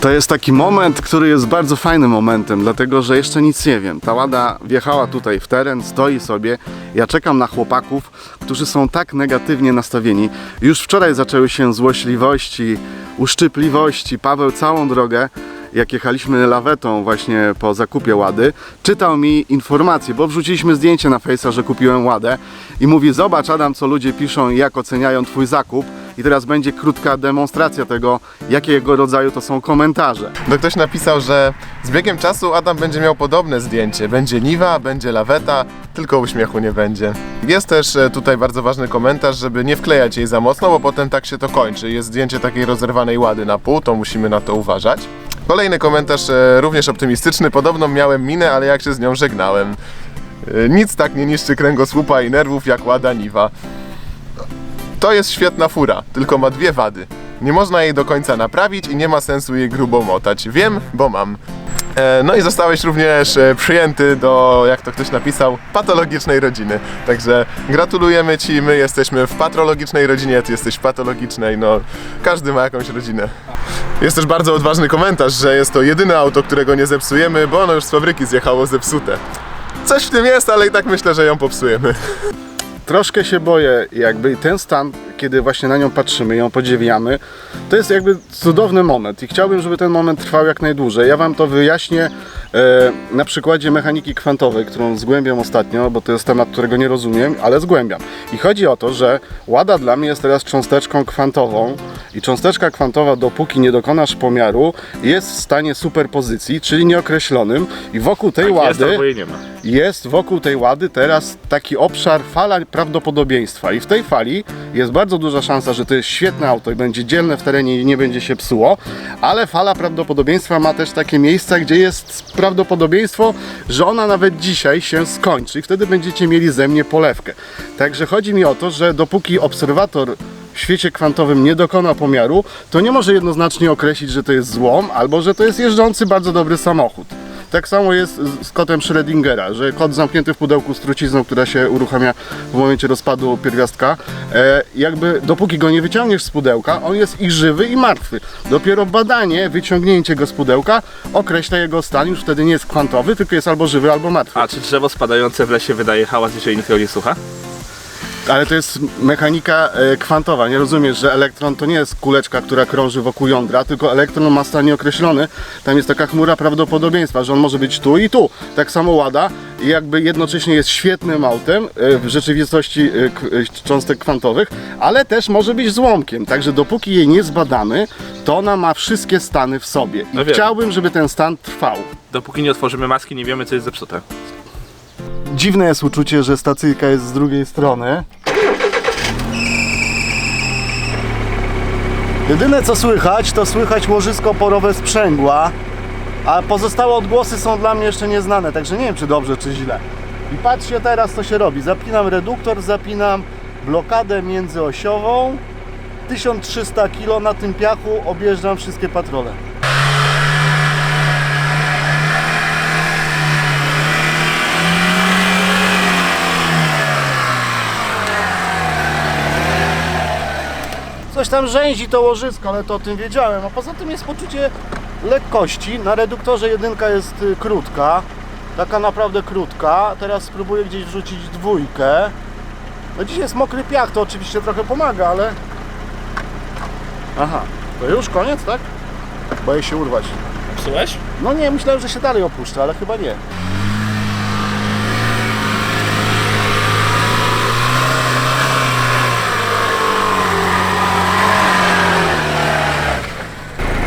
To jest taki moment, który jest bardzo fajnym momentem, dlatego że jeszcze nic nie wiem. Ta łada wjechała tutaj w teren, stoi sobie. Ja czekam na chłopaków, którzy są tak negatywnie nastawieni. Już wczoraj zaczęły się złośliwości, uszczypliwości. Paweł całą drogę jak jechaliśmy lawetą właśnie po zakupie łady, czytał mi informacje, bo wrzuciliśmy zdjęcie na Face'a, że kupiłem ładę i mówi, zobacz Adam, co ludzie piszą i jak oceniają twój zakup i teraz będzie krótka demonstracja tego, jakiego rodzaju to są komentarze. No ktoś napisał, że z biegiem czasu Adam będzie miał podobne zdjęcie. Będzie Niwa, będzie laweta, tylko uśmiechu nie będzie. Jest też e, tutaj bardzo ważny komentarz, żeby nie wklejać jej za mocno, bo potem tak się to kończy. Jest zdjęcie takiej rozerwanej łady na pół, to musimy na to uważać. Kolejny komentarz e, również optymistyczny. Podobno miałem minę, ale jak się z nią żegnałem. E, Nic tak nie niszczy kręgosłupa i nerwów jak łada Niwa. To jest świetna fura, tylko ma dwie wady. Nie można jej do końca naprawić i nie ma sensu jej grubo motać. Wiem, bo mam. E, no i zostałeś również e, przyjęty do, jak to ktoś napisał, patologicznej rodziny. Także gratulujemy Ci, my jesteśmy w patrologicznej rodzinie, Ty jesteś patologicznej, no każdy ma jakąś rodzinę. Jest też bardzo odważny komentarz, że jest to jedyne auto, którego nie zepsujemy, bo ono już z fabryki zjechało zepsute. Coś w tym jest, ale i tak myślę, że ją popsujemy. Troszkę się boję, jakby ten stan, kiedy właśnie na nią patrzymy, ją podziwiamy, to jest jakby cudowny moment i chciałbym, żeby ten moment trwał jak najdłużej. Ja Wam to wyjaśnię e, na przykładzie mechaniki kwantowej, którą zgłębiam ostatnio, bo to jest temat, którego nie rozumiem, ale zgłębiam. I chodzi o to, że Łada dla mnie jest teraz cząsteczką kwantową i cząsteczka kwantowa, dopóki nie dokonasz pomiaru, jest w stanie superpozycji, czyli nieokreślonym i wokół tej Tak jest, Łady jej nie ma. jest wokół tej łady teraz taki obszar, fala prawdopodobieństwa. I w tej fali jest bardzo duża szansa, że to jest świetne auto i będzie dzielne w terenie i nie będzie się psuło, ale fala prawdopodobieństwa ma też takie miejsca, gdzie jest prawdopodobieństwo, że ona nawet dzisiaj się skończy i wtedy będziecie mieli ze mnie polewkę. Także chodzi mi o to, że dopóki obserwator w świecie kwantowym nie dokona pomiaru, to nie może jednoznacznie określić, że to jest złom albo że to jest jeżdżący bardzo dobry samochód. Tak samo jest z- kotem Schrödingera, że kot zamknięty w pudełku z trucizną, która się uruchamia w momencie rozpadu pierwiastka, e, jakby dopóki go nie wyciągniesz z pudełka, on jest i żywy i martwy. Dopiero badanie, wyciągnięcie go z pudełka określa jego stan, już wtedy nie jest kwantowy, tylko jest albo żywy, albo martwy. A czy drzewo spadające w lesie wydaje hałas, jeżeli nikt go nie słucha? Ale to jest mechanika e, kwantowa. Nie rozumiesz, że elektron to nie jest kuleczka, która krąży wokół jądra, tylko elektron ma stan nieokreślony. Tam jest taka chmura prawdopodobieństwa, że on może być tu i tu. Tak samo łada i jakby jednocześnie jest świetnym autem e, w rzeczywistości e, cząstek kwantowych, ale też może być złomkiem. Także dopóki jej nie zbadamy, to ona ma wszystkie stany w sobie. I No chciałbym, żeby ten stan trwał. Dopóki nie otworzymy maski, nie wiemy, co jest zepsute. Dziwne jest uczucie, że stacyjka jest z drugiej strony. Jedyne co słychać, to słychać łożysko porowe sprzęgła, a pozostałe odgłosy są dla mnie jeszcze nieznane, także nie wiem czy dobrze, czy źle. I patrzcie teraz co się robi. Zapinam reduktor, zapinam blokadę międzyosiową. 1300 kg na tym piachu objeżdżam wszystkie patrole. Coś tam rzęzi to łożysko, ale to o tym wiedziałem. A poza tym jest poczucie lekkości. Na reduktorze jedynka jest y, krótka. Taka naprawdę krótka. Teraz spróbuję gdzieś wrzucić dwójkę. No dzisiaj jest mokry piach, to oczywiście trochę pomaga, ale... Aha, to już koniec, tak? Boję się urwać. Psułeś? No nie, myślałem, że się dalej opuszcza, ale chyba nie.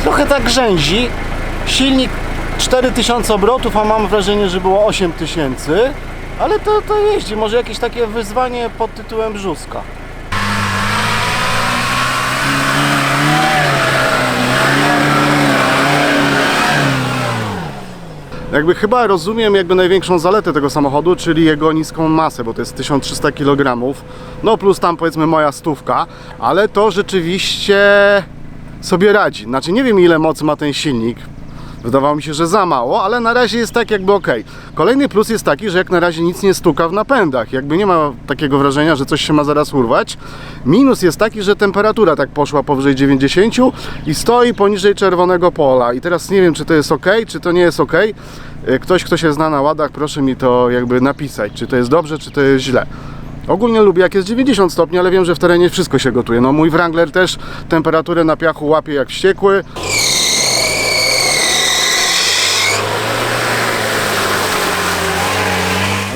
Trochę tak grzęzi. Silnik 4000 obrotów, a mam wrażenie, że było 8000. Ale to, to jeździ. Może jakieś takie wyzwanie pod tytułem brzuska. Jakby chyba rozumiem jakby największą zaletę tego samochodu, czyli jego niską masę, bo to jest 1300 kg, no plus tam powiedzmy moja stówka, ale to rzeczywiście sobie radzi. Znaczy nie wiem ile mocy ma ten silnik, Wydawało mi się, że za mało, ale na razie jest tak jakby ok. Kolejny plus jest taki, że jak na razie nic nie stuka w napędach. Jakby nie ma takiego wrażenia, że coś się ma zaraz urwać. Minus jest taki, że temperatura tak poszła powyżej 90 i stoi poniżej czerwonego pola. I teraz nie wiem, czy to jest ok, czy to nie jest ok. Ktoś, kto się zna na ładach, proszę mi to jakby napisać, czy to jest dobrze, czy to jest źle. Ogólnie lubię jak jest 90 stopni, ale wiem, że w terenie wszystko się gotuje. No mój Wrangler też temperaturę na piachu łapie jak wściekły.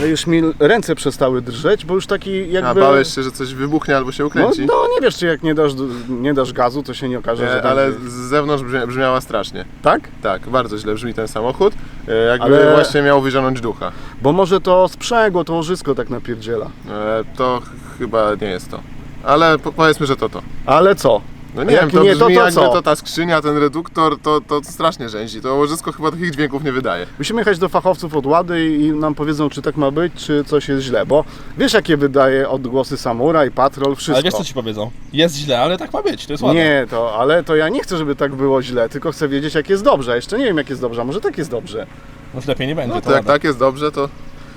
Ale już mi ręce przestały drżeć, bo już taki jakby... A bałeś się, że coś wybuchnie albo się no, ukręci? no nie wiesz, czy jak nie dasz, nie dasz gazu, to się nie okaże, że... Nie, tak ale z zewnątrz brzmia, brzmiała strasznie. Tak? Tak, bardzo źle brzmi ten samochód. E, Jakby Ale- właśnie miał wyzionąć ducha. Bo może to sprzęgło, to łożysko tak napierdziela. E, To ch- chyba nie jest to. Ale po, powiedzmy, że to to. Ale co? No nie Jak wiem, to nie, brzmi to to jakby co? to ta skrzynia, ten reduktor, to, to strasznie rzęzi. To łożysko chyba takich dźwięków nie wydaje. Musimy jechać do fachowców od Łady i nam powiedzą, czy tak ma być, czy coś jest źle, bo wiesz, jakie wydaje odgłosy Samuraj, Patrol, wszystko. Ale wiesz co ci powiedzą? Jest źle, ale tak ma być, to jest ładne. Nie, to, ale to ja nie chcę, żeby tak było źle, tylko chcę wiedzieć, jak jest dobrze. A Jeszcze nie wiem, jak jest dobrze, a może tak jest dobrze. Już lepiej nie będzie, No to to jak ładne. tak jest dobrze, to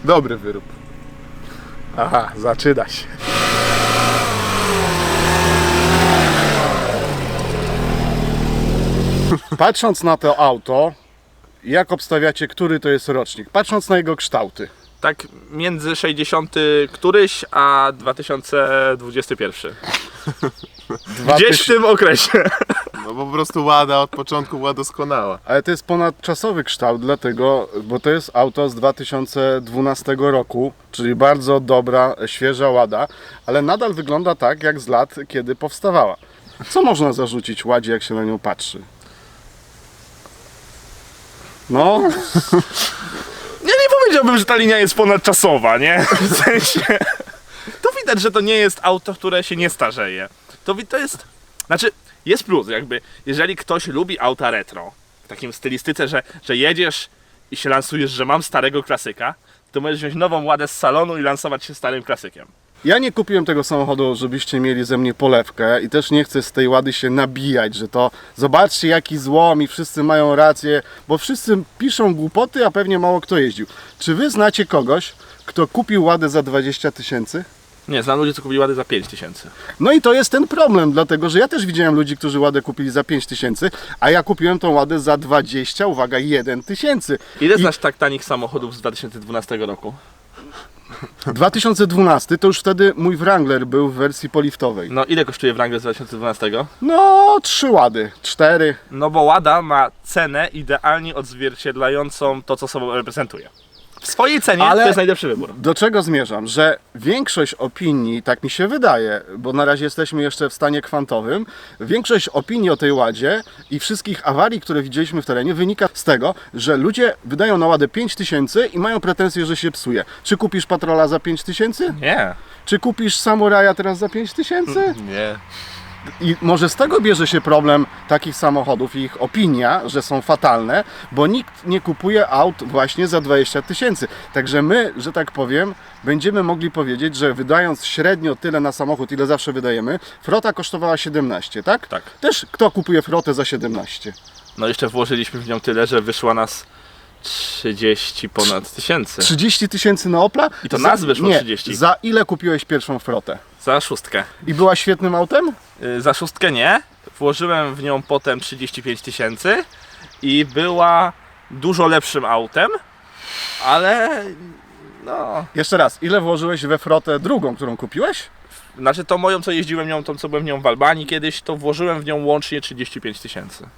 dobry wyrób. Aha, zaczyna się. Patrząc na to auto, jak obstawiacie, który to jest rocznik? Patrząc na jego kształty. Tak między 60 któryś a 2021. Gdzieś w tym okresie. No bo po prostu Łada od początku była doskonała. Ale to jest ponadczasowy kształt, dlatego, bo to jest auto z 2012 roku, czyli bardzo dobra, świeża łada, ale nadal wygląda tak, jak z lat, kiedy powstawała. Co można zarzucić ładzie, jak się na nią patrzy? No, Ja nie powiedziałbym, że ta linia jest ponadczasowa, nie? W sensie... To widać, że to nie jest auto, które się nie starzeje. To, wi- to jest... Znaczy, jest plus jakby, jeżeli ktoś lubi auta retro, w takim stylistyce, że, że jedziesz i się lansujesz, że mam starego klasyka, to możesz wziąć nową ładę z salonu i lansować się starym klasykiem. Ja nie kupiłem tego samochodu, żebyście mieli ze mnie polewkę i też nie chcę z tej łady się nabijać, że to zobaczcie jaki złom i wszyscy mają rację, bo wszyscy piszą głupoty, a pewnie mało kto jeździł. Czy wy znacie kogoś, kto kupił ładę za 20 tysięcy? Nie, znam ludzi, co kupili łady za 5000. No i to jest ten problem, dlatego że ja też widziałem ludzi, którzy ładę kupili za 5 tysięcy, a ja kupiłem tą ładę za 20, uwaga, 1 tysięcy. Ile I znasz tak tanich samochodów z 2012 roku? 2012 to już wtedy mój Wrangler był w wersji poliftowej. No ile kosztuje Wrangler z 2012? No, trzy łady, cztery. No bo Łada ma cenę idealnie odzwierciedlającą to, co sobą reprezentuje. W swojej cenie Ale- to jest najlepszy wybór. Do czego zmierzam? Że większość opinii, tak mi się wydaje, bo na razie jesteśmy jeszcze w stanie kwantowym, większość opinii o tej ładzie i wszystkich awarii, które widzieliśmy w terenie, wynika z tego, że ludzie wydają na ładę 5 tysięcy i mają pretensje, że się psuje. Czy kupisz patrola za 5 tysięcy? Nie. Czy kupisz samuraja teraz za 5 tysięcy? Nie. I może z tego bierze się problem takich samochodów i ich opinia, że są fatalne, bo nikt nie kupuje aut właśnie za 20 tysięcy. Także my, że tak powiem, będziemy mogli powiedzieć, że wydając średnio tyle na samochód, ile zawsze wydajemy, frota kosztowała 17, tak? Tak. Też kto kupuje frotę za 17? No jeszcze włożyliśmy w nią tyle, że wyszła nas 30 ponad tysięcy. 30 tysięcy na Opla? I to nas wyszło nie, 30. Za ile kupiłeś pierwszą frotę? Za szóstkę. I była świetnym autem? Y, Za szóstkę nie. Włożyłem w nią potem 35 tysięcy i była dużo lepszym autem, ale no, Jeszcze raz, ile włożyłeś we frotę drugą, którą kupiłeś? Znaczy tą moją, co jeździłem nią, tą co byłem nią w Albanii kiedyś, to włożyłem w nią łącznie 35 tysięcy.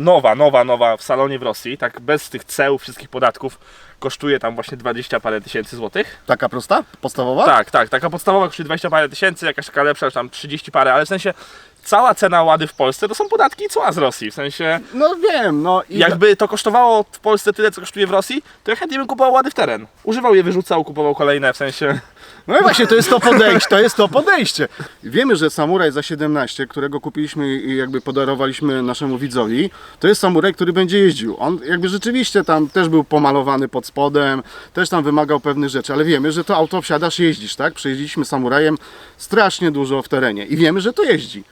Nowa, nowa, nowa w salonie w Rosji, tak bez tych ceł, wszystkich podatków, kosztuje tam właśnie 20 parę tysięcy złotych. Taka prosta? Podstawowa? Tak, tak, taka podstawowa kosztuje 20 parę tysięcy, jakaś taka lepsza już tam 30 parę, ale w sensie cała cena łady w Polsce to są podatki i cła z Rosji. W sensie, No wiem, no i jakby to kosztowało w Polsce tyle, co kosztuje w Rosji, to ja chętnie bym kupował łady w teren. Używał je, wyrzucał, kupował kolejne, w sensie... No i właśnie to jest to podejście, to jest to podejście. Wiemy, że samuraj za 17, którego kupiliśmy i jakby podarowaliśmy naszemu widzowi, to jest samuraj, który będzie jeździł. On jakby rzeczywiście tam też był pomalowany pod spodem, też tam wymagał pewnych rzeczy, ale wiemy, że to auto wsiadasz, jeździsz, tak? Przejeździliśmy samurajem strasznie dużo w terenie i wiemy, że to jeździ.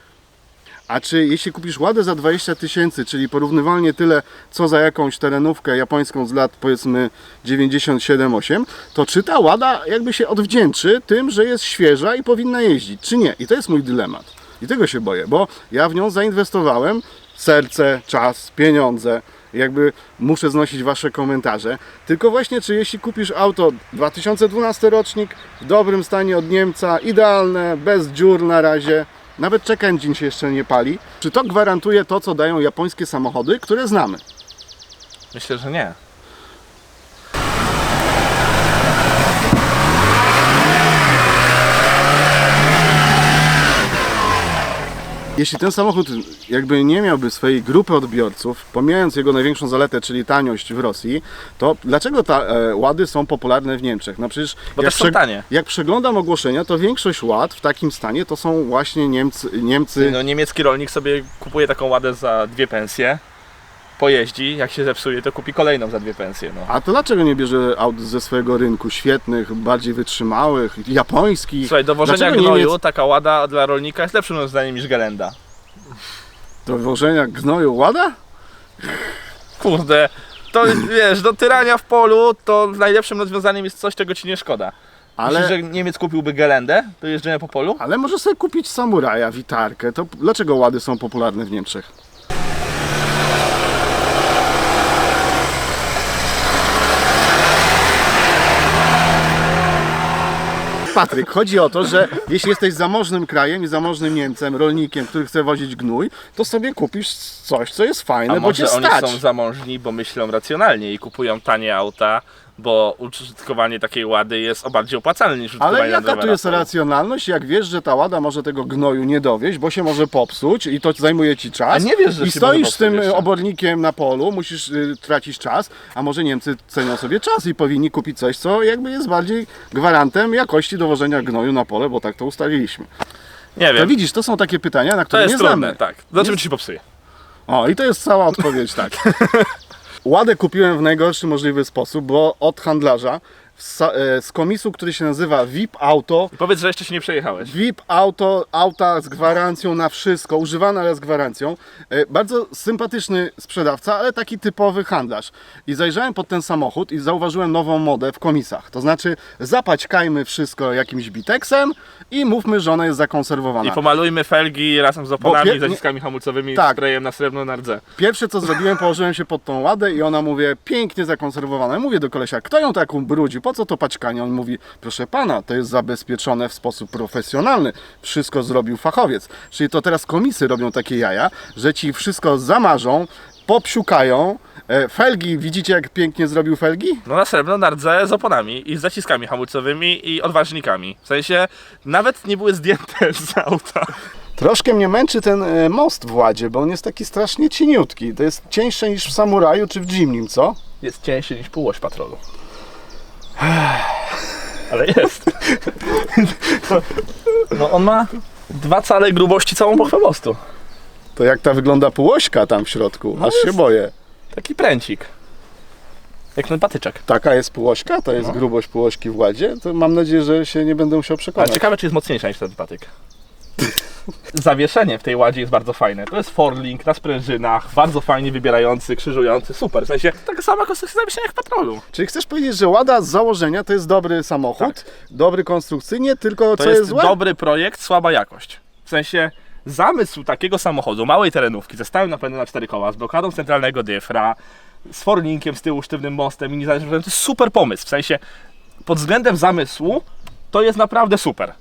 A czy jeśli kupisz ładę za 20 tysięcy, czyli porównywalnie tyle, co za jakąś terenówkę japońską z lat powiedzmy 97-8, to czy ta łada jakby się odwdzięczy tym, że jest świeża i powinna jeździć, czy nie? I to jest mój dylemat. I tego się boję, bo ja w nią zainwestowałem serce, czas, pieniądze. Jakby muszę znosić Wasze komentarze. Tylko właśnie, czy jeśli kupisz auto 2012 rocznik, w dobrym stanie od Niemca, idealne, bez dziur na razie, nawet check engine się jeszcze nie pali, czy to gwarantuje to, co dają japońskie samochody, które znamy? Myślę, że nie. Jeśli ten samochód jakby nie miałby swojej grupy odbiorców, pomijając jego największą zaletę, czyli taniość w Rosji, to dlaczego te e, łady są popularne w Niemczech? No przecież Bo też są tanie. jak przeglądam ogłoszenia, to większość ład w takim stanie to są właśnie Niemcy, Niemcy No, niemiecki rolnik sobie kupuje taką ładę za dwie pensje, pojeździ, jak się zepsuje, to kupi kolejną za dwie pensje. No. A to dlaczego nie bierze aut ze swojego rynku świetnych, bardziej wytrzymałych, japońskich? Słuchaj, do wożenia Dlaczego gnoju Niemiec- taka łada dla rolnika jest lepszym rozwiązaniem niż Gelenda. Do wożenia gnoju łada? Kurde, to wiesz, do tyrania w polu to najlepszym rozwiązaniem jest coś, czego ci nie szkoda. Ale, Myślisz, że Niemiec kupiłby Gelendę do jeżdżenia po polu? ale może sobie kupić samuraja, witarkę. To dlaczego łady są popularne w Niemczech? Patryk, chodzi o to, że jeśli jesteś zamożnym krajem i zamożnym Niemcem, rolnikiem, który chce wozić gnój, to sobie kupisz coś, co jest fajne, A bo cię może oni stać. są zamożni, bo myślą racjonalnie i kupują tanie auta, bo użytkowanie takiej łady jest o bardziej opłacalne niż użytkowanie Ale jaka tu jest racjonalność, jak wiesz, że ta łada może tego gnoju nie dowieść, bo się może popsuć i to zajmuje ci czas. A nie wiesz, że I się może stoisz z tym popsuć jeszcze. obornikiem na polu, musisz y, tracić czas, a może Niemcy cenią sobie czas i powinni kupić coś, co jakby jest bardziej gwarantem jakości dowożenia gnoju na pole, bo tak to ustaliliśmy. Nie To wiem, widzisz, to są takie pytania, na to które jest nie trudne, znamy. tak. Zobaczymy, czy się popsuje. O, i to jest cała odpowiedź, tak. Ładę kupiłem w najgorszy możliwy sposób, bo od handlarza z, e, z komisu, który się nazywa VIP Auto, I powiedz, że jeszcze się nie przejechałeś. VIP auto, auta z gwarancją na wszystko, używane ale z gwarancją. E, Bardzo sympatyczny sprzedawca, ale taki typowy handlarz. I zajrzałem pod ten samochód i zauważyłem nową modę w komisach. To znaczy zapaćkajmy wszystko jakimś biteksem i mówmy, że ona jest zakonserwowana. I pomalujmy felgi razem z oponami, Bo pie- zaciskami hamulcowymi, Tak. sprayem na srebrno na rdze. Pierwsze co zrobiłem, położyłem się pod tą ładę i ona mówię, pięknie zakonserwowana. Ja mówię do kolesia, kto ją taką brudzi, po co to paćkanie? On mówi, proszę pana, to jest zabezpieczone w sposób profesjonalny. Wszystko zrobił fachowiec. Czyli to teraz komisy robią takie jaja, że ci wszystko zamarzą, popsiukają. E, Felgi, widzicie jak pięknie zrobił felgi? No na srebrno na rdze z oponami i z zaciskami hamulcowymi i odważnikami. W sensie nawet nie były zdjęte z auta. Troszkę mnie męczy ten e, most w ładzie, bo on jest taki strasznie cieniutki. To jest cieńsze niż w Samuraju czy w Jimnim, co? Jest cięższy niż półoś patrolu. Ale jest. No on ma dwa cale grubości całą pochwę mostu. To jak ta wygląda półośka tam w środku, aż się boję. Taki pręcik. Jak ten patyczek. Taka jest półośka, to jest No. grubość półośki w ładzie, to mam nadzieję, że się nie będę musiał Ale przekonać. ciekawe, czy jest mocniejsza niż ten patyk. Zawieszenie w tej ładzie jest bardzo fajne. To jest forlink na sprężynach, bardzo fajnie wybierający, krzyżujący, super. W sensie taka sama konstrukcja zawieszenia jak w patrolu. Czyli chcesz powiedzieć, że Łada z założenia to jest dobry samochód, dobry konstrukcyjnie, tylko To co jest, jest złe? dobry projekt, słaba jakość. W sensie zamysł takiego samochodu, małej terenówki, ze stałym napędem na cztery koła, z blokadą centralnego dyfra, z forlinkiem z tyłu, sztywnym mostem i niezależnym, to jest super pomysł. W sensie pod względem zamysłu to jest naprawdę super.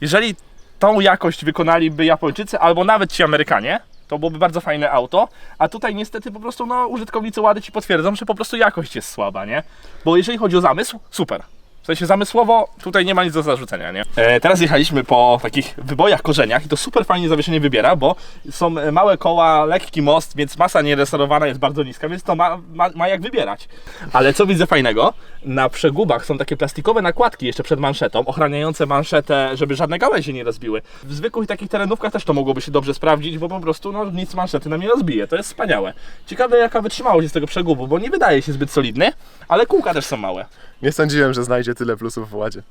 Jeżeli tą jakość wykonaliby Japończycy albo nawet ci Amerykanie, to byłoby bardzo fajne auto, a tutaj niestety po prostu no, użytkownicy Łady ci potwierdzą, że po prostu jakość jest słaba, nie? Bo jeżeli chodzi o zamysł, super. W sensie zamysłowo tutaj nie ma nic do zarzucenia, nie? E, teraz jechaliśmy po takich wybojach, korzeniach i to super fajnie zawieszenie wybiera, bo są małe koła, lekki most, więc masa nierestaurowana jest bardzo niska, więc to ma, ma, ma jak wybierać. Ale co widzę fajnego? Na przegubach są takie plastikowe nakładki jeszcze przed manszetą, ochraniające manszetę, żeby żadne gałęzie nie rozbiły. W zwykłych takich terenówkach też to mogłoby się dobrze sprawdzić, bo po prostu no, nic manszety nam nie rozbije. To jest wspaniałe. Ciekawe jaka wytrzymałość jest tego przegubu, bo nie wydaje się zbyt solidny, ale kółka też są małe. Nie sądziłem, że znajdzie tyle plusów w ładzie.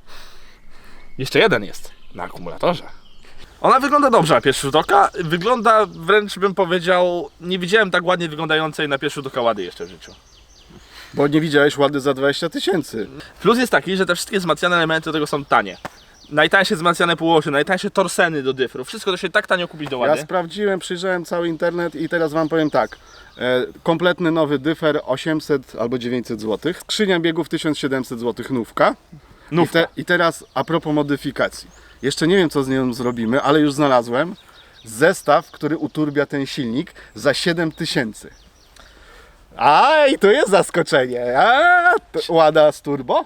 Jeszcze jeden jest na akumulatorze. Ona wygląda dobrze na pierwszy rzut oka. Wygląda wręcz bym powiedział, nie widziałem tak ładnie wyglądającej na pierwszy rzut oka łady jeszcze w życiu. Bo nie widziałeś łady za 20 tysięcy. Plus jest taki, że te wszystkie wzmacniane elementy do tego są tanie. Najtańsze wzmacniane półosie, najtańsze torseny do dyfru. Wszystko to się tak tanio kupić do Ja sprawdziłem, przyjrzałem cały internet i teraz Wam powiem tak. E, kompletny nowy dyfer 800 albo 900 zł. Skrzynia biegów 1700 zł nówka. I, Nówka. te, I teraz a propos modyfikacji. Jeszcze nie wiem co z nią zrobimy, ale już znalazłem zestaw, który uturbia ten silnik za 7000. A i to jest zaskoczenie. A, to Łada z turbo?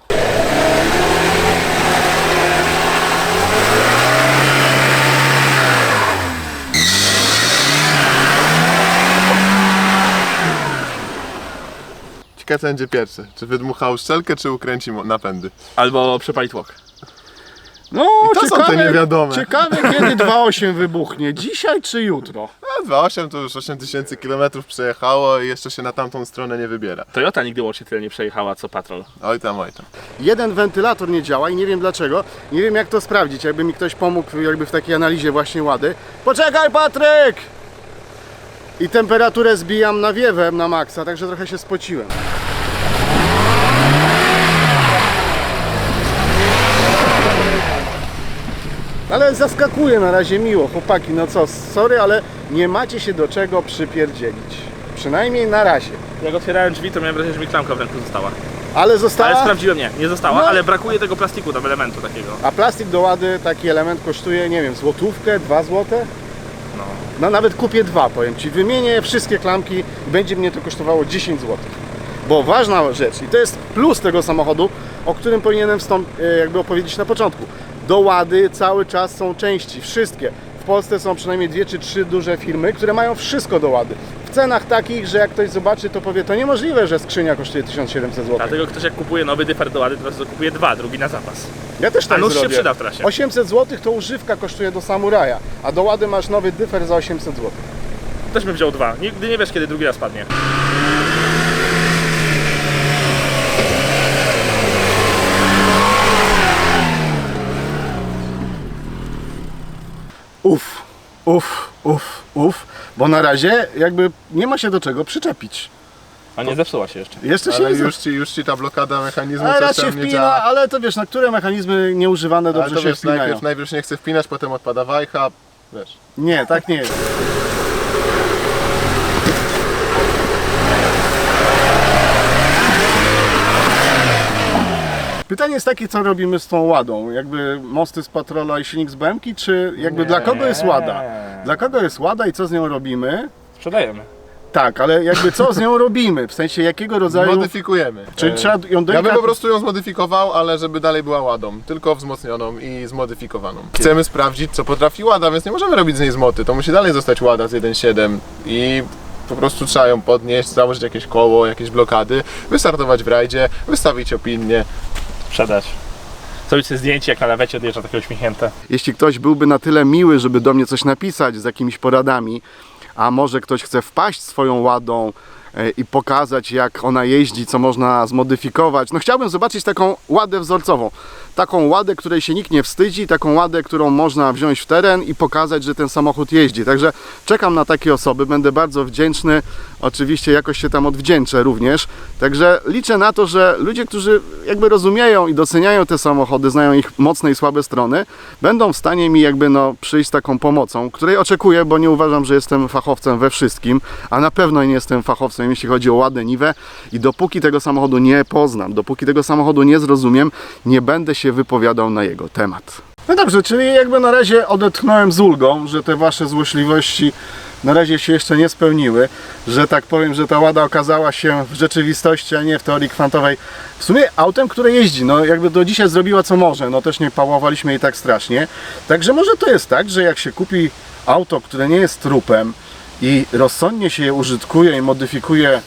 Ciekawe co będzie pierwsze. Czy wydmucha uszczelkę, czy ukręci napędy. Albo przepalić tłok. No, I to są te niewiadome. Ciekawe kiedy 2.8 wybuchnie. Dzisiaj czy jutro? A 2.8 to już 8000 km przejechało i jeszcze się na tamtą stronę nie wybiera. Toyota nigdy łącznie tyle nie przejechała co Patrol. Oj tam, oj tam. jeden wentylator nie działa i nie wiem dlaczego. Nie wiem jak to sprawdzić, jakby mi ktoś pomógł jakby w takiej analizie właśnie łady. Poczekaj Patryk! I temperaturę zbijam nawiewem na maksa, także trochę się spociłem. Ale zaskakuje na razie miło, chłopaki, no co, sorry, ale nie macie się do czego przypierdzielić. Przynajmniej na razie. Jak otwierałem drzwi, to miałem wrażenie, że mi klamka w ręku została. Ale została... Ale sprawdziłem, nie, nie została, No. ale brakuje tego plastiku, tam elementu takiego. A plastik do łady, taki element kosztuje, nie wiem, złotówkę, dwa złote? No. No nawet kupię dwa, powiem Ci. Wymienię wszystkie klamki i będzie mnie to kosztowało 10 zł. Bo ważna rzecz, i to jest plus tego samochodu, o którym powinienem wstąp- e, jakby opowiedzieć na początku. Do łady cały czas są części, wszystkie. W Polsce są przynajmniej dwie czy trzy duże firmy, które mają wszystko do łady. W cenach takich, że jak ktoś zobaczy, to powie, to niemożliwe, że skrzynia kosztuje 1700 zł. Dlatego ktoś jak kupuje nowy dyfer do łady, teraz to kupuje dwa, drugi na zapas. Ja też tak A nóż się zrobię. przyda w trasie. 800 zł to używka kosztuje do samuraja, a do łady masz nowy dyfer za 800 zł. Też bym wziął dwa. Nigdy nie wiesz, kiedy drugi raz padnie. Uf, uf, uf, uf, bo na razie jakby nie ma się do czego przyczepić. A nie zepsuła się jeszcze. Jeszcze się Ale nie już ci, już ci ta blokada mechanizmu a coś raz się tam nie wpina, działa. ale to wiesz, na które mechanizmy nieużywane Ale dobrze to się wiesz, wpinają. najpierw, najpierw się nie chce wpinać, potem odpada wajcha, wiesz. Nie, tak nie jest. Pytanie jest takie, co robimy z tą ładą? Jakby mosty z patrola i silnik z BMK, czy jakby dla kogo jest łada? Dla kogo jest łada i co z nią robimy? Sprzedajemy. Tak, ale jakby co z nią robimy? W sensie jakiego rodzaju... Modyfikujemy. Czy trzeba ją Ja bym delikatnie... po prostu ją zmodyfikował, ale żeby dalej była ładą, tylko wzmocnioną i zmodyfikowaną. Chcemy sprawdzić, co potrafi łada, więc nie możemy robić z niej zmoty. To musi dalej zostać łada z 1.7 i po prostu trzeba ją podnieść, założyć jakieś koło, jakieś blokady, wystartować w rajdzie, wystawić opinię. Sprzedać. Zrobić sobie zdjęcie, jak na lawecie odjeżdża takie uśmiechnięte. Jeśli ktoś byłby na tyle miły, żeby do mnie coś napisać z jakimiś poradami, a może ktoś chce wpaść swoją ładą i pokazać jak ona jeździ, co można zmodyfikować. No chciałbym zobaczyć taką ładę wzorcową. Taką ładę, której się nikt nie wstydzi, taką ładę, którą można wziąć w teren i pokazać, że ten samochód jeździ. Także czekam na takie osoby, będę bardzo wdzięczny. Oczywiście jakoś się tam odwdzięczę również. Także liczę na to, że ludzie, którzy jakby rozumieją i doceniają te samochody, znają ich mocne i słabe strony, będą w stanie mi jakby no przyjść z taką pomocą, której oczekuję, bo nie uważam, że jestem fachowcem we wszystkim, a na pewno nie jestem fachowcem, jeśli chodzi o ładę niwę i dopóki tego samochodu nie poznam, dopóki tego samochodu nie zrozumiem, nie będę się wypowiadał na jego temat. No dobrze, czyli jakby na razie odetchnąłem z ulgą, że te wasze złośliwości na razie się jeszcze nie spełniły, że tak powiem, że ta Łada okazała się w rzeczywistości, a nie w teorii kwantowej. W sumie autem, które jeździ, no jakby do dzisiaj zrobiła co może, no też nie pałowaliśmy jej tak strasznie. Także może to jest tak, że jak się kupi auto, które nie jest trupem i rozsądnie się je użytkuje i modyfikuje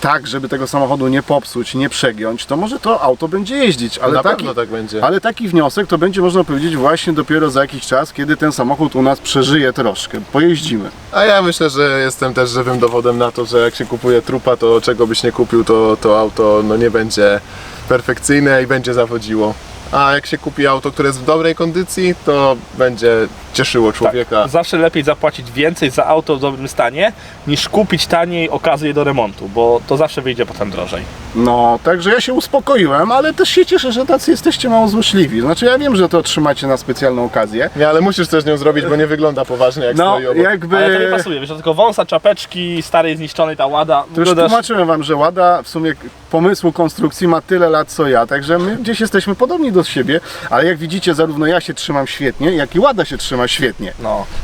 tak, żeby tego samochodu nie popsuć, nie przegiąć, to może to auto będzie jeździć, ale Na taki, pewno tak będzie. ale taki wniosek to będzie można powiedzieć właśnie dopiero za jakiś czas, kiedy ten samochód u nas przeżyje troszkę, pojeździmy. A ja myślę, że jestem też żywym dowodem na to, że jak się kupuje trupa, to czego byś nie kupił, to, to auto no, nie będzie perfekcyjne i będzie zawodziło. A jak się kupi auto, które jest w dobrej kondycji, to będzie cieszyło człowieka. Tak, zawsze lepiej zapłacić więcej za auto w dobrym stanie, niż kupić taniej okazję do remontu, bo to zawsze wyjdzie potem drożej. No, także ja się uspokoiłem, ale też się cieszę, że tacy jesteście mało złośliwi. Znaczy ja wiem, że to trzymacie na specjalną okazję. Nie, ale musisz coś z nią zrobić, bo nie wygląda poważnie jak No, stoi obok. jakby... Ale to nie pasuje, wiesz, to tylko wąsa, czapeczki, starej, zniszczonej ta łada. To już wyglądasz- tłumaczyłem wam, że Łada w sumie pomysłu konstrukcji ma tyle lat co ja, także my gdzieś jesteśmy podobni do siebie, ale jak widzicie zarówno ja się trzymam świetnie, jak i Łada się trzyma świetnie. No,